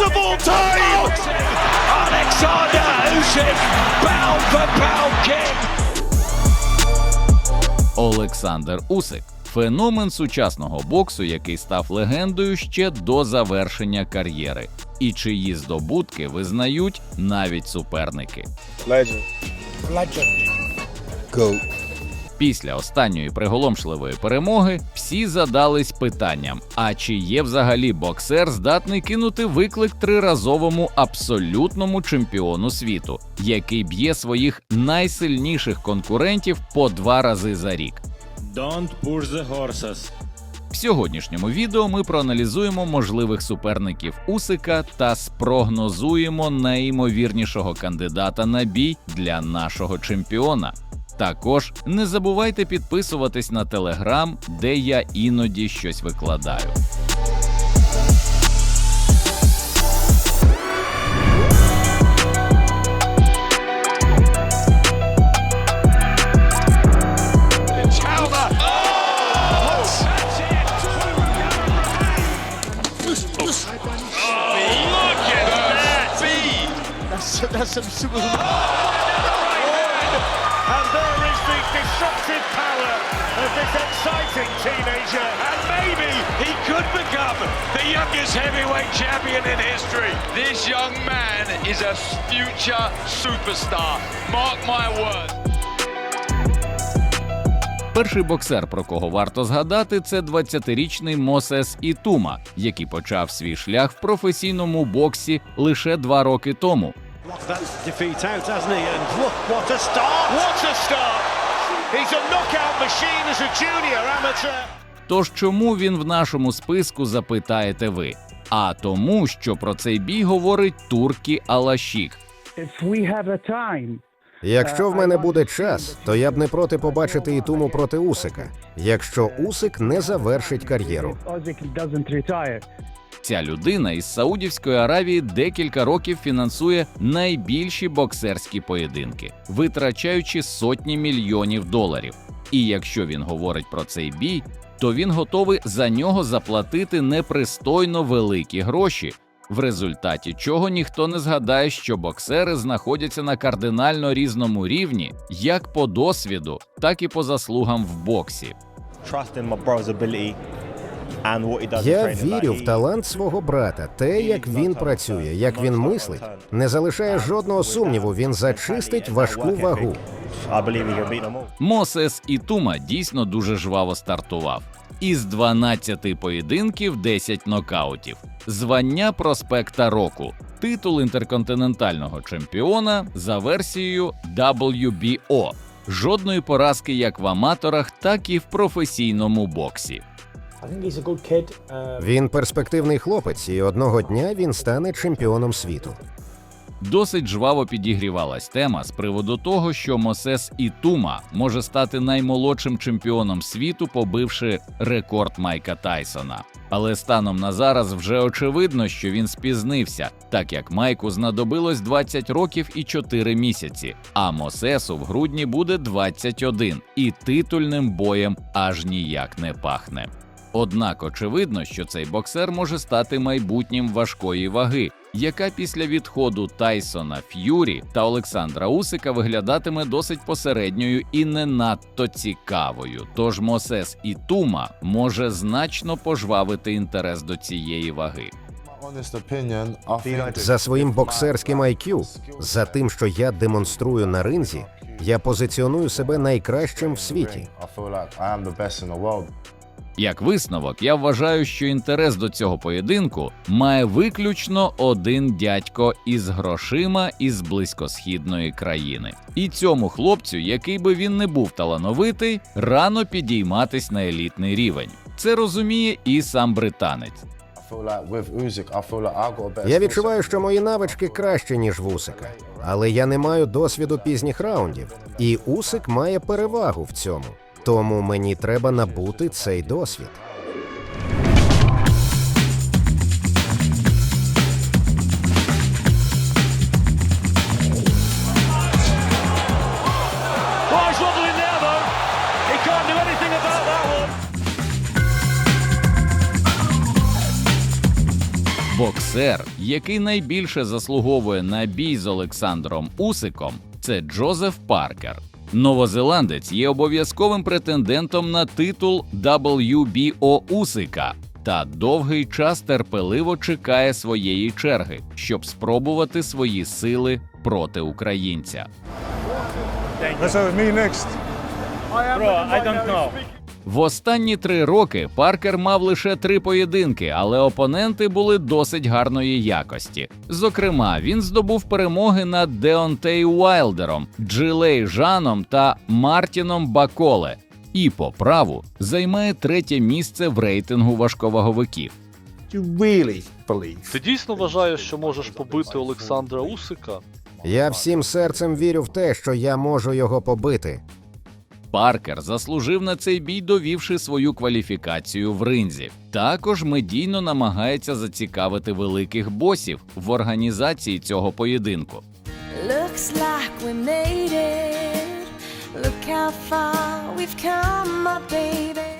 of all time. Alexander Usyk, pound for pound king. Олександр Усик феномен сучасного боксу, який став легендою ще до завершення кар'єри, і чиї здобутки визнають навіть суперники. Legend. Goat. Після останньої приголомшливої перемоги всі задались питанням: а чи є взагалі боксер здатний кинути виклик триразовому абсолютному чемпіону світу, який б'є своїх найсильніших конкурентів по два рази за рік? Don't push the horses. В сьогоднішньому відео ми проаналізуємо можливих суперників Усика та спрогнозуємо найімовірнішого кандидата на бій для нашого чемпіона. Також не забувайте підписуватись на телеграм, де я іноді щось викладаю. That's some super. Youngest heavyweight champion in history. This young man is a future superstar. Mark my words. Перший боксер, про кого варто згадати, це 20-річний Мосес Ітума, який почав свій шлях в професійному боксі лише два роки тому. He's a knockout machine as a junior amateur. Тож чому він в нашому списку запитаєте ви? А тому, що про цей бій говорить Туркі Алашік. Якщо в мене буде час, то я б не проти побачити Ітуму проти Усика, якщо Усик не завершить кар'єру. Ця людина із Саудівської Аравії декілька років фінансує найбільші боксерські поєдинки, витрачаючи сотні мільйонів доларів. І якщо він говорить про цей бій, то він готовий за нього заплатити непристойно великі гроші, в результаті чого ніхто не згадає, що боксери знаходяться на кардинально різному рівні, як по досвіду, так і по заслугам в боксі. trust in my bro's ability Я вірю в талант свого брата. Те, як він працює, як він мислить, не залишає жодного сумніву. Він зачистить важку вагу. Мосес Ітума дійсно дуже жваво стартував. Із 12 поєдинків 10 нокаутів, звання проспекта року, титул інтерконтинентального чемпіона за версією WBO. Жодної поразки як в аматорах, так і в професійному боксі. Він перспективний хлопець, і одного дня він стане чемпіоном світу. Досить жваво підігрівалась тема з приводу того, що Мосес Ітума може стати наймолодшим чемпіоном світу, побивши рекорд Майка Тайсона. Але станом на зараз вже очевидно, що він спізнився, так як Майку знадобилось 20 років і 4 місяці, а Мосесу в грудні буде 21, і титульним боєм аж ніяк не пахне. Однак очевидно, що цей боксер може стати майбутнім важкої ваги, яка після відходу Тайсона Ф'юрі та Олександра Усика виглядатиме досить посередньою і не надто цікавою. Тож Мосес і Тума може значно пожвавити інтерес до цієї ваги. За своїм боксерським IQ, за тим, що я демонструю на ринзі, я позиціоную себе найкращим в світі. Як висновок, я вважаю, що інтерес до цього поєдинку має виключно один дядько із грошима із близькосхідної країни. І цьому хлопцю, який би він не був талановитий, рано підійматись на елітний рівень. Це розуміє і сам британець. Я відчуваю, що мої навички краще, ніж в Усика. Але я не маю досвіду пізніх раундів, і Усик має перевагу в цьому. Тому мені треба набути цей досвід. Боксер, який найбільше заслуговує на бій з Олександром Усиком, це Джозеф Паркер. Новозеландець є обов'язковим претендентом на титул WBO Усика та довгий час терпеливо чекає своєї черги, щоб спробувати свої сили проти українця. В останні три роки Паркер мав лише три поєдинки, але опоненти були досить гарної якості. Зокрема, він здобув перемоги над Деонтей Уайлдером, Джилей Жаном та Мартіном Баколе. І по праву займає третє місце в рейтингу важковаговиків. Ти дійсно вважаєш, що можеш побити Олександра Усика? Я всім серцем вірю в те, що я можу його побити. Паркер заслужив на цей бій, довівши свою кваліфікацію в ринзі. Також медійно намагається зацікавити великих босів в організації цього поєдинку. Looks like we made it. Look how far we've come, my baby.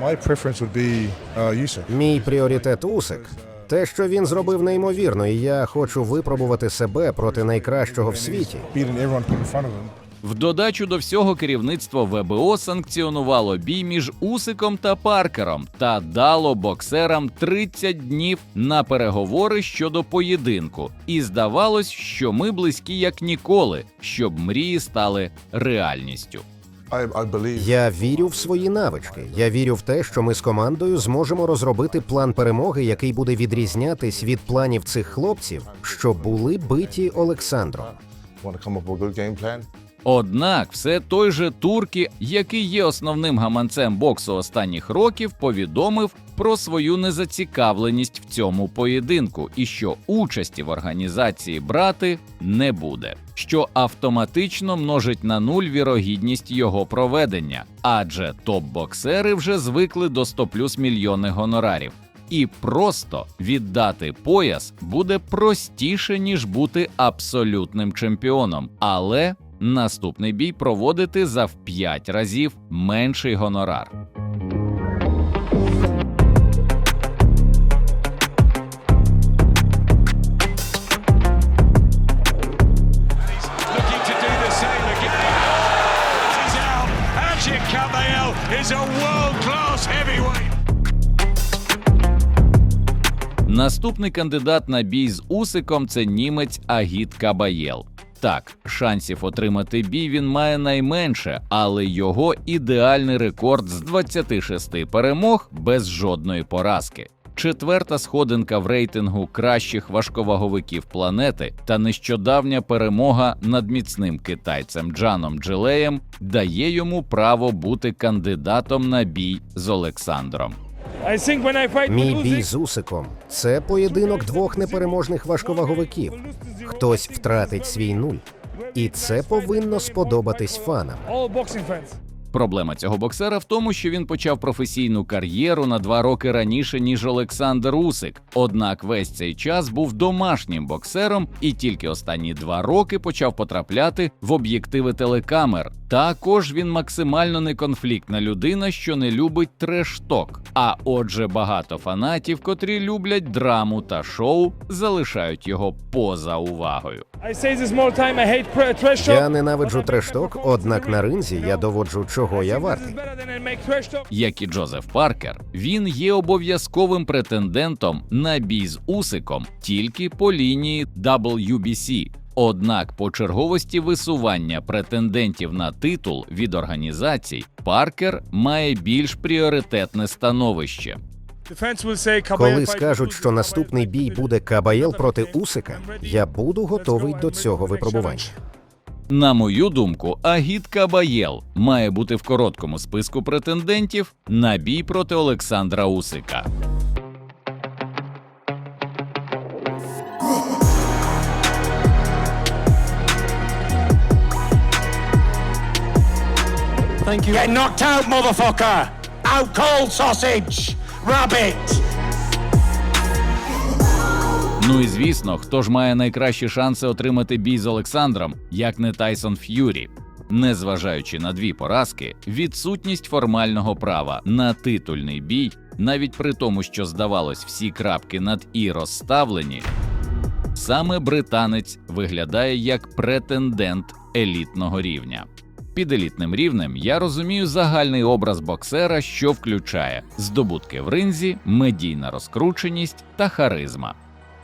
My preference would be uh, Usyk. Мій пріоритет Усик. Те, що він зробив неймовірно, і я хочу випробувати себе проти найкращого в світі. Beating everyone put in front of him. В додачу до всього керівництво ВБО санкціонувало бій між Усиком та Паркером та дало боксерам 30 днів на переговори щодо поєдинку. І здавалось, що ми близькі як ніколи, щоб мрії стали реальністю. Я вірю в свої навички. Я вірю в те, що ми з командою зможемо розробити план перемоги, який буде відрізнятись від планів цих хлопців, що були биті Олександром. Однак все той же Туркі, який є основним гаманцем боксу останніх років, повідомив про свою незацікавленість в цьому поєдинку і що участі в організації брати не буде, що автоматично множить на нуль вірогідність його проведення, адже топ-боксери вже звикли до 100 плюс мільйони гонорарів. І просто віддати пояс буде простіше, ніж бути абсолютним чемпіоном, але наступний бій проводити за в 5 разів менший гонорар. Наступний кандидат на бій з Усиком це німець Агіт Кабаєл. Так, шансів отримати бій він має найменше, але його ідеальний рекорд з 26 перемог без жодної поразки. Четверта сходинка в рейтингу кращих важковаговиків планети та нещодавня перемога над міцним китайцем Джаном Джилеєм дає йому право бути кандидатом на бій з Олександром. Мій бій з Усиком це поєдинок двох непереможних важковаговиків. Хтось втратить свій нуль, і це повинно сподобатись фанам. Проблема цього боксера в тому, що він почав професійну кар'єру на два роки раніше, ніж Олександр Усик. Однак весь цей час був домашнім боксером і тільки останні два роки почав потрапляти в об'єктиви телекамер. Також він максимально неконфліктна людина, що не любить треш-ток. А отже, багато фанатів, котрі люблять драму та шоу, залишають його поза увагою. Я ненавиджу трешток, однак на ринзі я доводжу, чого я вартий. Як і Джозеф Паркер, він є обов'язковим претендентом на бій з Усиком тільки по лінії WBC. Однак по черговості висування претендентів на титул від організацій Паркер має більш пріоритетне становище. Коли скажуть, що наступний бій буде Кабаєл проти Усика, я буду готовий до цього випробування. На мою думку, Агіт Кабаєл має бути в короткому списку претендентів на бій проти Олександра Усика. Get knocked out, motherfucker! Out cold sausage! Rabbit! Ну і звісно, хто ж має найкращі шанси отримати бій з Олександром, як не Тайсон Ф'юрі. Незважаючи на дві поразки, відсутність формального права на титульний бій Навіть при тому, що здавалось, всі крапки над і розставлені, саме британець виглядає як претендент елітного рівня. Під елітним рівнем я розумію загальний образ боксера, що включає здобутки в ринзі, медійна розкрученість та харизма.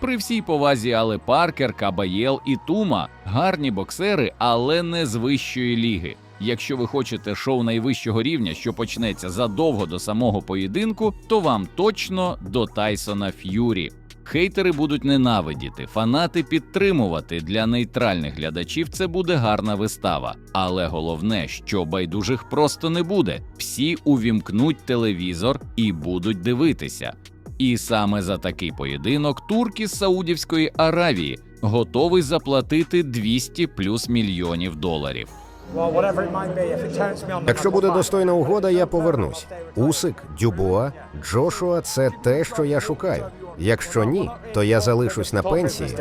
При всій повазі Але Паркер, Кабаєл і Тума гарні боксери, але не з вищої ліги. Якщо ви хочете шоу найвищого рівня, що почнеться задовго до самого поєдинку, то вам точно до Тайсона Ф'юрі. Хейтери будуть ненавидіти, фанати підтримувати. Для нейтральних глядачів це буде гарна вистава. Але головне, що байдужих просто не буде. Всі увімкнуть телевізор і будуть дивитися. І саме за такий поєдинок турк із Саудівської Аравії готовий заплатити 200 плюс мільйонів доларів. Якщо буде достойна угода, я повернусь. Усик, Дюбуа, Джошуа це те, що я шукаю. Якщо ні, то я залишусь на пенсії.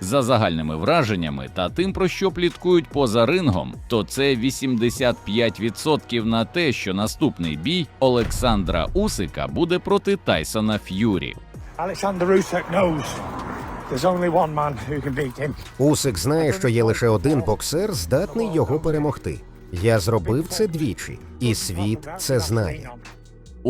За загальними враженнями та тим, про що пліткують поза рингом, то це 85% на те, що наступний бій Олександра Усика буде проти Тайсона Ф'юрі. Усик знає, що є лише один боксер, здатний його перемогти. Я зробив це двічі, і світ це знає.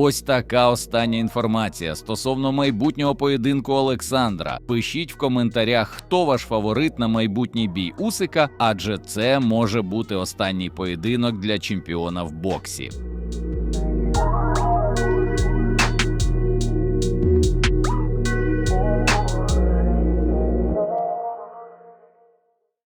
Ось така остання інформація стосовно майбутнього поєдинку Олександра. Пишіть в коментарях, хто ваш фаворит на майбутній бій Усика, адже це може бути останній поєдинок для чемпіона в боксі.